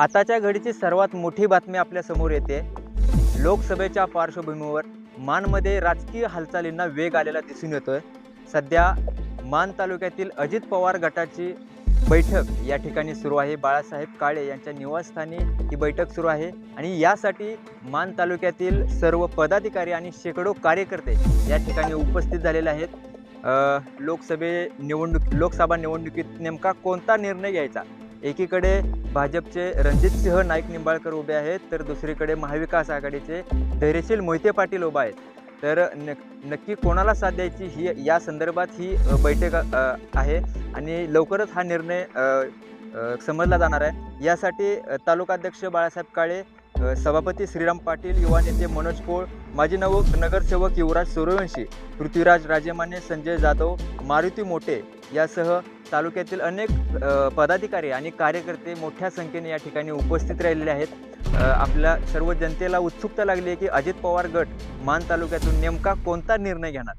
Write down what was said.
आताच्या घडीची सर्वात मोठी बातमी आपल्यासमोर येते. लोकसभेच्या पार्श्वभूमीवर मानमध्ये राजकीय हालचालींना वेग आलेला दिसून येतोय. सध्या मान तालुक्यातील अजित पवार गटाची बैठक या ठिकाणी सुरू आहे. बाळासाहेब काळे यांच्या निवासस्थानी ही बैठक सुरू आहे आणि यासाठी मान तालुक्यातील सर्व पदाधिकारी आणि शेकडो कार्यकर्ते या ठिकाणी उपस्थित झालेले आहेत. लोकसभे निवडणूक लोकसभा निवडणुकीत नेमका कोणता निर्णय घ्यायचा? एकीकडे भाजपचे रणजितसिंह नाईक निंबाळकर उभे आहेत. तर दुसरीकडे महाविकास आघाडीचे धैर्यशील मोहिते पाटील उभा आहेत. तर नक नक्की कोणाला साथ द्यायची ही या संदर्भात ही बैठक आहे. आणि लवकरच हा निर्णय समजला जाणार आहे. यासाठी तालुकाध्यक्ष बाळासाहेब काळे सभापती श्रीराम पाटील युवा नेते मनोज पोळ माजी नव नगरसेवक युवराज सूर्यवंशी पृथ्वीराज राजेमाने संजय जाधव मारुती मोटे यासह तालुक्यातील अनेक पदाधिकारी आणि कार्यकर्ते मोठ्या संख्येने या ठिकाणी उपस्थित राहिलेले आहेत. आपल्या सर्व जनतेला उत्सुकता लागली आहे की अजित पवार गट मान तालुक्यातून नेमका कोणता निर्णय घेणार?